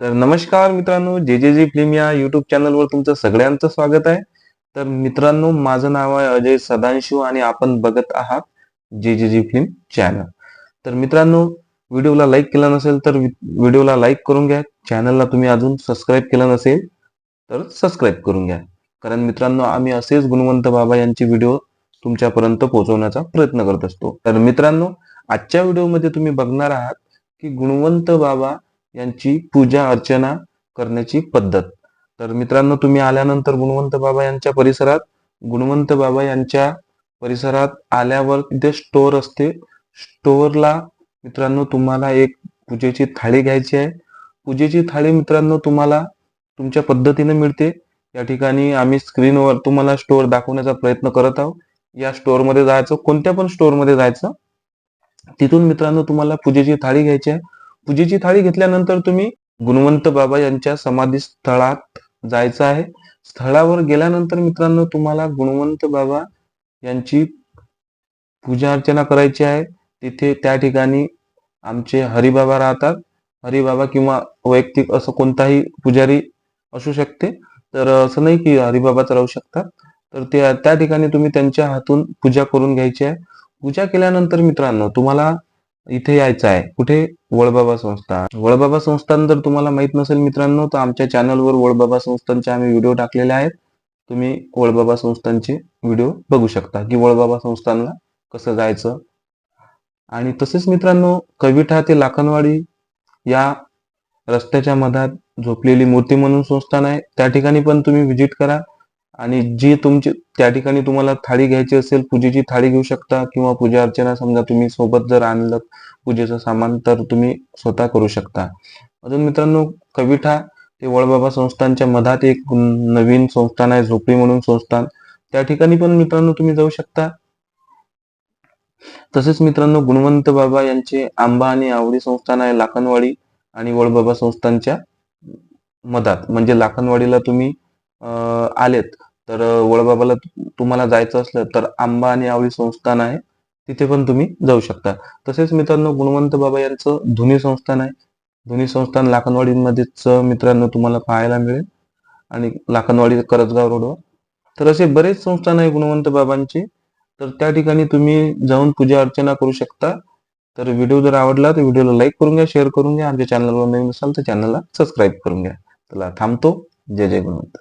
तर नमस्कार मित्रांनो जे जे जी फिल्म या युट्यूब चॅनलवर तुमचं सगळ्यांचं स्वागत आहे. तर मित्रांनो माझं नाव आहे अजय सदांशू आणि आपण बघत आहात जे जे जी फिल्म चॅनल तर मित्रांनो व्हिडिओला लाईक केला नसेल तर व्हिडिओला लाईक करून घ्या. चॅनलला तुम्ही अजून सबस्क्राईब केलं नसेल तर सबस्क्राईब करून घ्या. कारण मित्रांनो आम्ही असेच गुणवंत बाबा यांचे व्हिडिओ तुमच्यापर्यंत पोहोचवण्याचा प्रयत्न करत असतो. तर मित्रांनो आजच्या व्हिडिओमध्ये तुम्ही बघणार आहात की गुणवंत बाबा यांची पूजा अर्चना करण्याची पद्धत. तर मित्रांनो तुम्ही आल्यानंतर गुणवंत बाबा यांच्या परिसरात गुणवंत बाबा यांच्या परिसरात आल्यावर तिथे स्टोअर असते. स्टोअरला मित्रांनो तुम्हाला एक पूजेची थाळी घ्यायची आहे. पूजेची थाळी मित्रांनो तुम्हाला तुमच्या पद्धतीने मिळते. या ठिकाणी आम्ही स्क्रीनवर तुम्हाला स्टोअर दाखवण्याचा प्रयत्न करत आहोत. या स्टोअरमध्ये जायचं कोणत्या पण स्टोअरमध्ये जायचं तिथून मित्रांनो तुम्हाला पूजेची थाळी घ्यायची आहे. पूजेची थाळी घेतल्यानंतर तुम्ही गुणवंत बाबा यांच्या समाधी स्थळात जायचं आहे. स्थळावर गेल्यानंतर मित्रांनो तुम्हाला गुणवंत बाबा यांची पूजा अर्चना करायची आहे. तिथे त्या ठिकाणी आमचे हरिबाबा राहतात. हरिबाबा किंवा वैयक्तिक असं कोणताही पुजारी असू शकते. तर असं नाही की हरिबाबाच राहू शकतात. तर ते त्या ठिकाणी तुम्ही त्यांच्या हातून पूजा करून घ्यायची आहे. पूजा केल्यानंतर मित्रांनो तुम्हाला इथे यायचं आहे. कुठे? वळबाबा संस्थान. वळबाबा संस्थान जर तुम्हाला माहीत नसेल मित्रांनो तर आमच्या चॅनलवर वळबाबा संस्थानचे आम्ही व्हिडिओ टाकलेले आहेत. तुम्ही वळबाबा संस्थानचे व्हिडिओ बघू शकता की वळबाबा संस्थानला कसं जायचं. आणि तसेच मित्रांनो कविठा ते लाखनवाडी या रस्त्याच्या मधात झोपलेली मूर्ती म्हणून संस्थान आहे. त्या ठिकाणी पण तुम्ही व्हिजिट करा. आणि जी तुमची त्या ठिकाणी तुम्हाला थाळी घ्यायची असेल पूजेची थाळी घेऊ शकता किंवा पूजा अर्चना समजा तुम्ही सोबत जर आणलं पूजेचं सामान तर तुम्ही स्वतः करू शकता. अजून मित्रांनो कविठा ते वळबाबा संस्थानच्या मधात एक नवीन संस्थान आहे झोपडी म्हणून संस्थान. त्या ठिकाणी पण मित्रांनो तुम्ही जाऊ शकता. तसेच मित्रांनो गुणवंत बाबा यांचे आंबा आणि आवडी संस्थान आहे लाखनवाडी आणि वळबाबा संस्थानच्या मधात. म्हणजे लाखनवाडीला तुम्ही आलेत. तर वळबाबाला तुम्हाला जायचं असलं तर आंबा आणि आवळी संस्थान आहे. तिथे पण तुम्ही जाऊ शकता. तसेच मित्रांनो गुणवंत बाबा यांचं धुनी संस्थान आहे. धुनी संस्थान लाखनवाडीमध्येच मित्रांनो तुम्हाला पाहायला मिळेल. आणि लाखनवाडी करजगाव रोडवर. तर असे बरेच संस्थान आहे गुणवंत बाबांचे. तर त्या ठिकाणी तुम्ही जाऊन पूजा अर्चना करू शकता. तर व्हिडिओ जर आवडला तर व्हिडिओला लाईक करून घ्या शेअर करून घ्या. आमच्या चॅनलवर नवीन असाल तर चॅनलला सबस्क्राईब करून घ्या. चला थांबतो. जय जय गुणवंत.